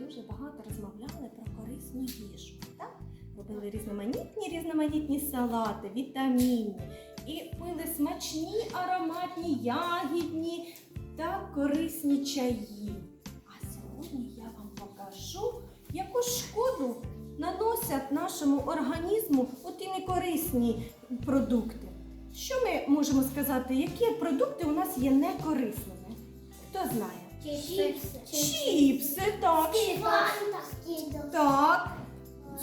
дуже багато розмовляли про корисну їжу. Так? Робили різноманітні різноманітні салати, вітамінні і пили смачні, ароматні, ягідні та корисні чаї. А сьогодні я вам покажу, яку шкоду наносять нашому організму оті некорисні продукти. Що ми можемо сказати, які продукти у нас є некорисними? Хто знає? Чипсы. Чіпси, так. Так.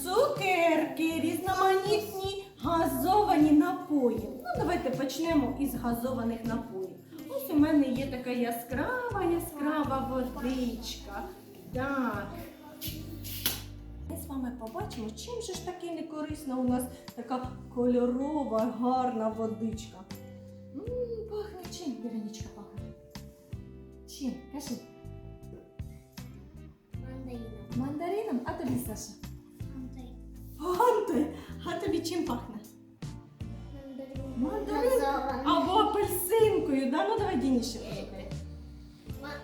Цукерки, різноманітні газовані напої. Ну, давайте почнемо із газованих напоїв. Ось у мене є така яскрава, яскрава водичка. Так. Ми з вами побачимо, чим же ж таки некорисна у нас така кольорова, гарна водичка. м пахне чим, Віронічка, пахне? Чим? Кажи. Мандарином, а тобі, Саша? Фантою. А тобі чим пахне? Мандарин. Або апельсинкою, да? Ну давай Дініше.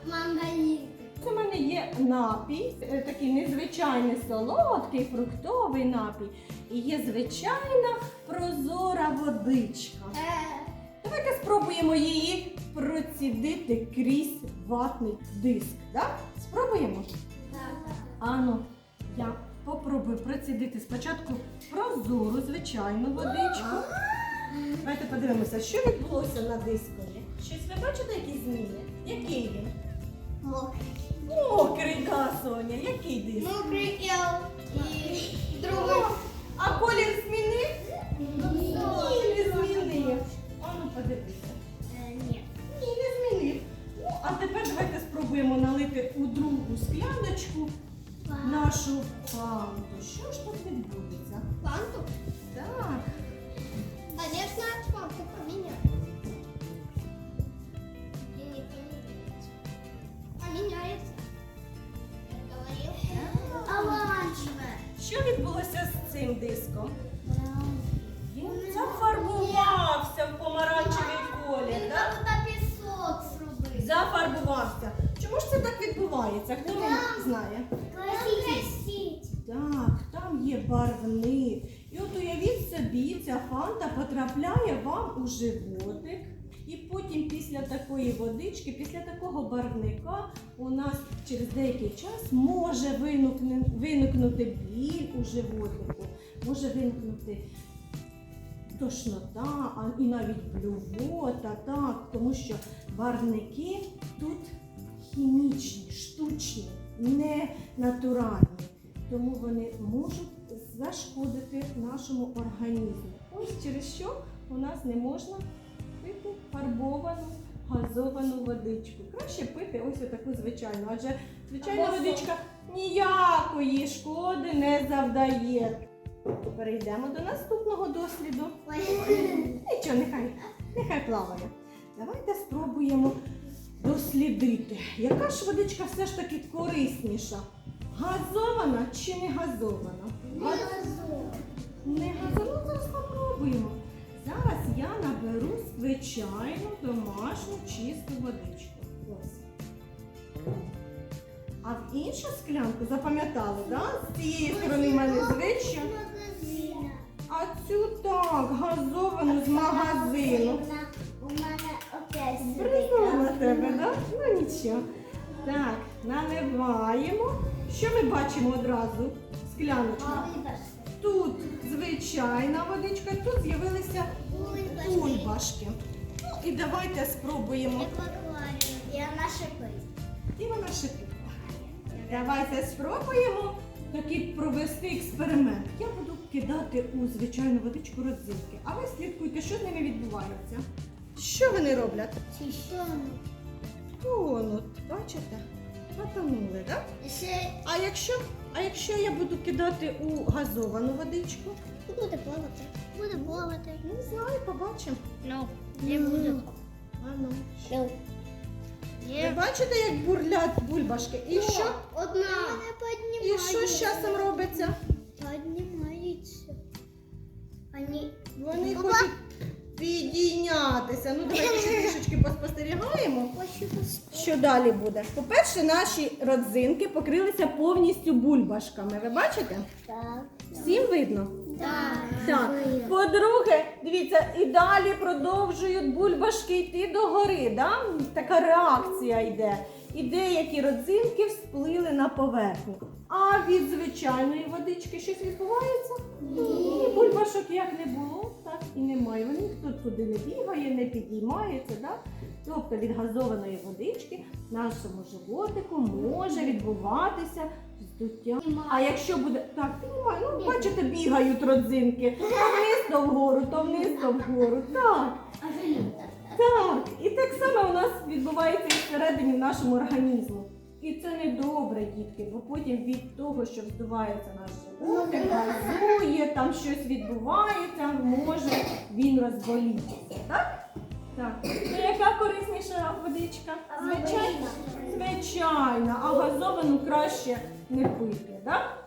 Мандарин. Це в мене є напій, е, такий незвичайний солодкий, фруктовий напій. І є звичайна прозора водичка. Давайте спробуємо її процідити крізь ватний диск. Так? Спробуємо? Ану, я попробую процідити спочатку прозору, звичайну водичку. Давайте подивимося, що відбулося на дискові. Щось ви бачите, якісь зміни? Який він? Мокрий, да, Соня, який диск? Мокрый и другой. О, А колір змінив? Ні, не змінив. Ану, подивися. Спробуємо налити у другу скляночку нашу фанту. Що ж тут відбудеться? Фанту? Так. Конечно, ця фанта потрапляє вам у животик. І потім після такої водички, після такого барвника у нас через деякий час може виникнути біль у животику, може виникнути тошнота, а і навіть блювота, так, тому що барвники тут хімічні, штучні, не натуральні. Тому вони можуть зашкодити нашому організму. Ось через що у нас не можна пити фарбовану газовану водичку. Краще пити ось таку звичайну, адже звичайна Або водичка ніякої шкоди не завдає. Перейдемо до наступного досліду. Нічого, нехай, нехай плаває. Давайте спробуємо дослідити, яка ж водичка все ж таки корисніша? Газована чи не газована? Не газована, зараз спробуємо. Зараз я наберу звичайну домашню чисту водичку. Ось. А в іншу склянку запам'ятали, да? З цієї сторони в мене звичайна. А цю так, газовану з магазину. У мене опять на тебе, да? Ну нічого. Так, наливаємо. Що ми бачимо одразу? Скляночка. Тут звичайна водичка, тут з'явилися бульбашки. Ну і давайте спробуємо. Я нашипить. І вона шипить. Давайте спробуємо такий провести експеримент. Я буду кидати у звичайну водичку родзинки. А ви слідкуйте, що з ними відбувається. Що вони роблять? Тонуть, бачите? Потонули, так? Ще А якщо, а якщо я буду кидати у газовану водичку? буде плавати. Буде плавати. Не знаю, побачимо. Ну, не буде. А ну. Ну. Ви бачите, як бурлять бульбашки? І що? Одна. І що з часом робиться? Поднимается. Вони Ну, хочуть підійнятися. Ну, давайте ще трішечки поспостерігаємо. Що далі буде? По-перше, наші родзинки покрилися повністю бульбашками. Ви бачите? Так. Всім видно? Так. Так. По-друге, дивіться, і далі продовжують бульбашки йти догори. Да? Така реакція йде. І деякі родзинки всплили на поверхню. А від звичайної водички щось відбувається? Ні, бульбашок як не було, і немає. Вони ніхто туди не бігає, не підіймається. Да? Тобто від газованої водички нашому животику може відбуватися здуття. А якщо буде так, піднімаю, ну бачите, бігають родзинки. То вниз, то вгору, то вниз, то вгору. Так. Так, і так само у нас відбувається і всередині в нашому організму. І це не добре, дітки, бо потім від того, що вздувається наш животик, газує, там щось відбувається, може він розболітися. Так? Так. Ну, яка корисніша водичка? Звичайно, Звичайно. а газовану краще не пити, так?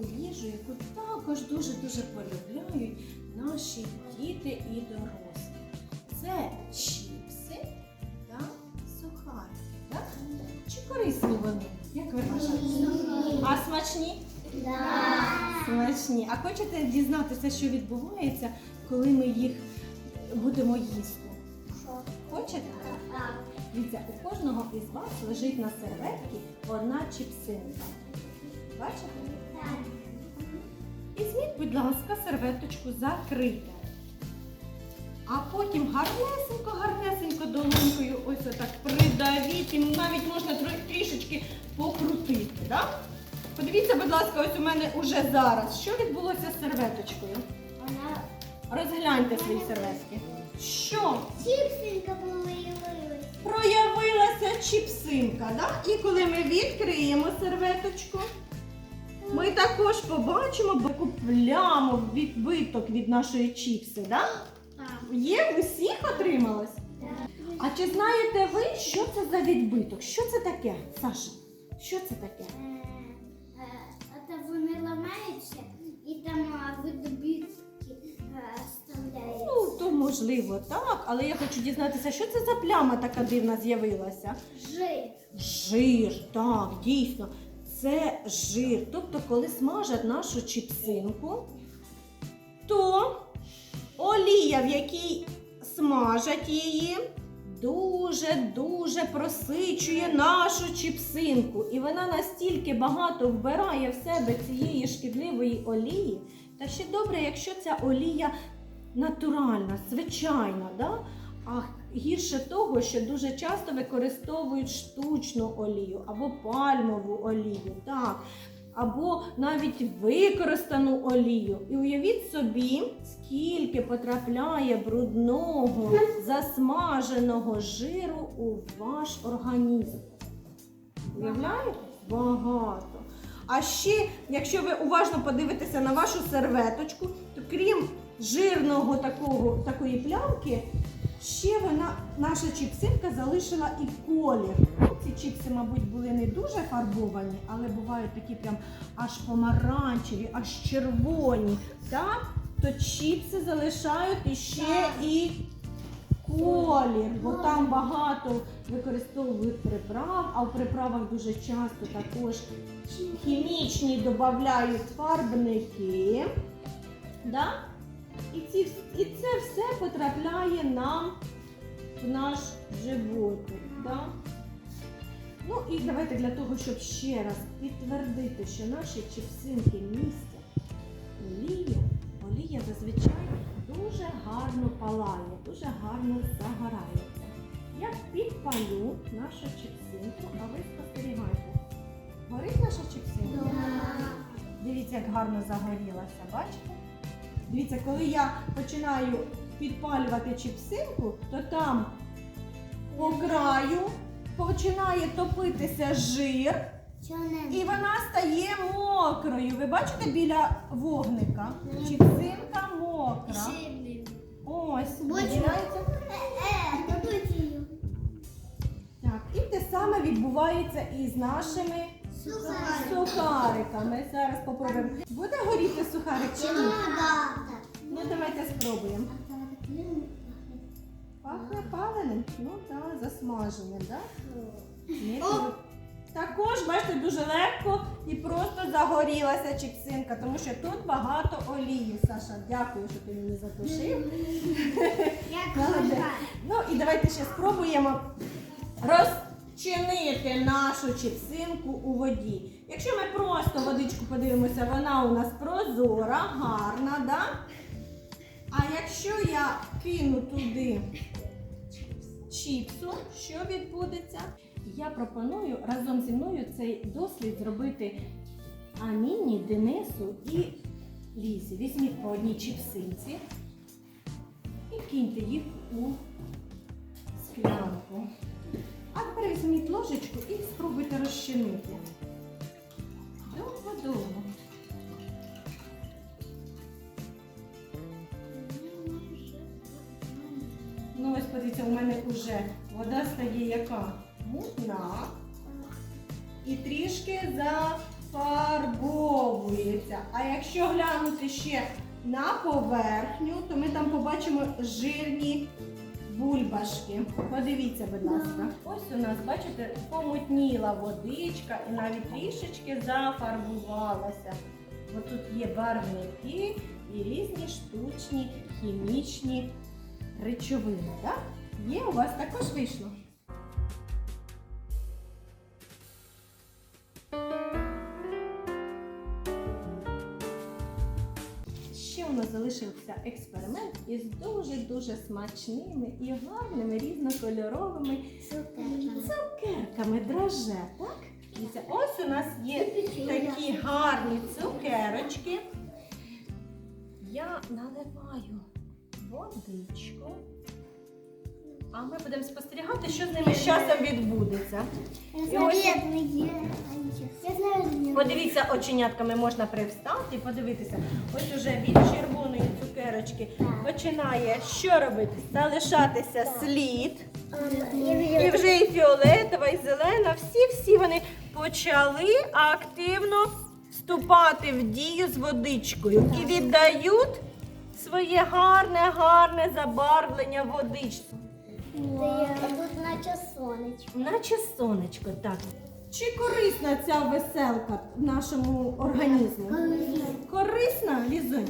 Таку їжу, яку також дуже-дуже полюбляють наші діти і дорослі. Це чіпси та сухарики. Так? Чи корисні вони? Як ви вважаєте? А смачні? Смачні. А хочете дізнатися, що відбувається, коли ми їх будемо їсти? Хочете? Дивіться, у кожного із вас лежить на серветці одна чіпсинка. Бачите? Візьміть, будь ласка, серветочку закрийте. А потім гарнесенько, гарнесенько долонькою ось отак придавіть. І навіть можна трішечки покрутити. Да? Подивіться, будь ласка, ось у мене уже зараз. Що відбулося з серветочкою? Вона Розгляньте свої серветки. Що? чіпсинка появилась. Проявилася чіпсинка, да? І коли ми відкриємо серветочку, ми також побачимо таку пляму відбиток від нашої чіпси. Да? Є в усіх отрималось? А чи знаєте ви, що це за відбиток? Що це таке, Саша? Що це таке? Це вони ламаються і там видобітки вставляються. Ну, то можливо, так, але я хочу дізнатися, що це за пляма така дивна з'явилася. Жир. Жир, так, дійсно. Це жир. Тобто, коли смажать нашу чіпсинку, то олія, в якій смажать її, дуже-дуже просичує нашу чіпсинку. І вона настільки багато вбирає в себе цієї шкідливої олії. Та ще добре, якщо ця олія натуральна, звичайна. Да? А гірше того, що дуже часто використовують штучну олію або пальмову олію, так, або навіть використану олію. І уявіть собі, скільки потрапляє брудного, засмаженого жиру у ваш організм. Уявляєте? Багато. А ще, якщо ви уважно подивитеся на вашу серветочку, то крім жирного такого, такої плямки, ще вона, наша чіпсинка залишила і колір. Ці чіпси, мабуть, були не дуже фарбовані, але бувають такі прям аж помаранчеві, аж червоні. Так? То чіпси залишають іще і колір, бо там багато використовують приправ, а в приправах дуже часто також хімічні додають фарбники. Да? І, ці, і це все потрапляє нам в наш животик. Да? Ну і давайте для того, щоб ще раз підтвердити, що наші чіпсинки містять олію, олія зазвичай дуже гарно палає, дуже гарно загорається. Я підпалю нашу чіпсинку, а ви спостерігайте. Горить наша чіпсинка? Дивіться, як гарно загорілася, бачите? Дивіться, коли я починаю підпалювати чіпсинку, то там по краю починає топитися жир і вона стає мокрою. Ви бачите біля вогника? Чіпсинка мокра. Ось, її. Так, І те саме відбувається і з нашими сухариками. Зараз попробуємо. Буде горіти сухарик чи ні? Ну давайте спробуємо. Пахне паленим? Ну так, засмаженим, так? Кру- Також, бачите, дуже легко і просто загорілася чіпсинка, тому що тут багато олії. Саша, дякую, що ти мені затушив. Ну і давайте ще спробуємо розчинити нашу чіпсинку у воді. Якщо ми просто водичку подивимося, вона у нас прозора, гарна, да? А якщо я кину туди чіпсу, що відбудеться? Я пропоную разом зі мною цей дослід зробити Аміні, Денису і Лізі. Візьміть по одній чіпсинці і киньте їх у склянку. А тепер візьміть ложечку і спробуйте розчинити. Довго-довго. Ну ось подивіться, у мене вже вода стає яка? Мутна. І трішки зафарбовується. А якщо глянути ще на поверхню, то ми там побачимо жирні бульбашки. Подивіться, будь ласка. Ось у нас, бачите, помутніла водичка і навіть трішечки зафарбувалася. Бо тут є барвники і різні штучні хімічні речовини. Так? Є у вас також вийшло. У нас залишився експеримент із дуже-дуже смачними і гарними різнокольоровими цукерками драже, так? Ось у нас є такі гарні цукерочки. Я наливаю водичку. А ми будемо спостерігати, що з ними з часом відбудеться. І ось- Подивіться, оченятками можна привстати і подивитися. Ось уже від червоної цукерочки починає що робити? Залишатися слід. І вже і фіолетова, і зелена, всі-всі вони почали активно вступати в дію з водичкою і віддають своє гарне, гарне забарвлення водичці. Тут наче сонечко. Наче сонечко, так. Чи корисна ця веселка нашому організму? Корисна, Лізунь?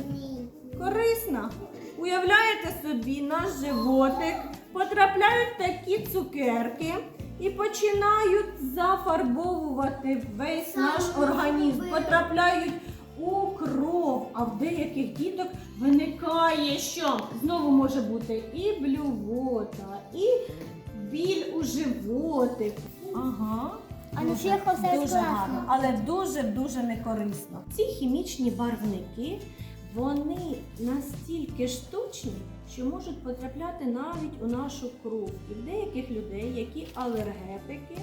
Корисна. Уявляєте собі, наш животик потрапляють такі цукерки і починають зафарбовувати весь наш організм. Потрапляють у кров, а в деяких діток виникає що? Знову може бути і блювота, і біль у животик. Ага. А Дуже- все дуже класно. гарно, але дуже дуже не корисно. Ці хімічні барвники вони настільки штучні, що можуть потрапляти навіть у нашу кров. І в деяких людей, які алергетики,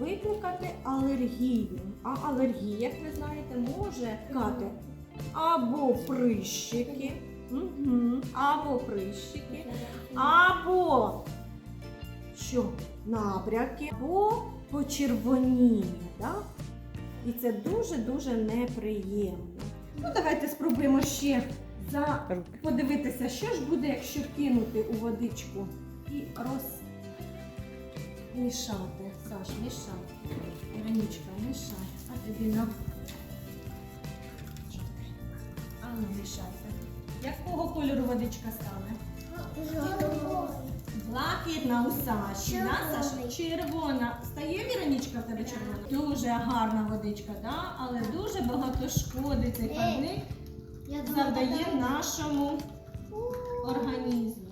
викликати алергію. А алергія, як ви знаєте, може викликати або прищики, або прищики, або що? Набряки, або почервоніння. Да? І це дуже-дуже неприємно. Ну, давайте спробуємо ще за... подивитися, що ж буде, якщо кинути у водичку і розмішати. Саш, мішай. Іронічка, мішай. А тобі на. А ну мішайте. Якого кольору водичка стане? Блакитна у Саші, На, Саша? Червона. Стає Віронічка в тебе червона? Дуже гарна водичка, да? але дуже багато шкоди цей парник завдає нашому організму.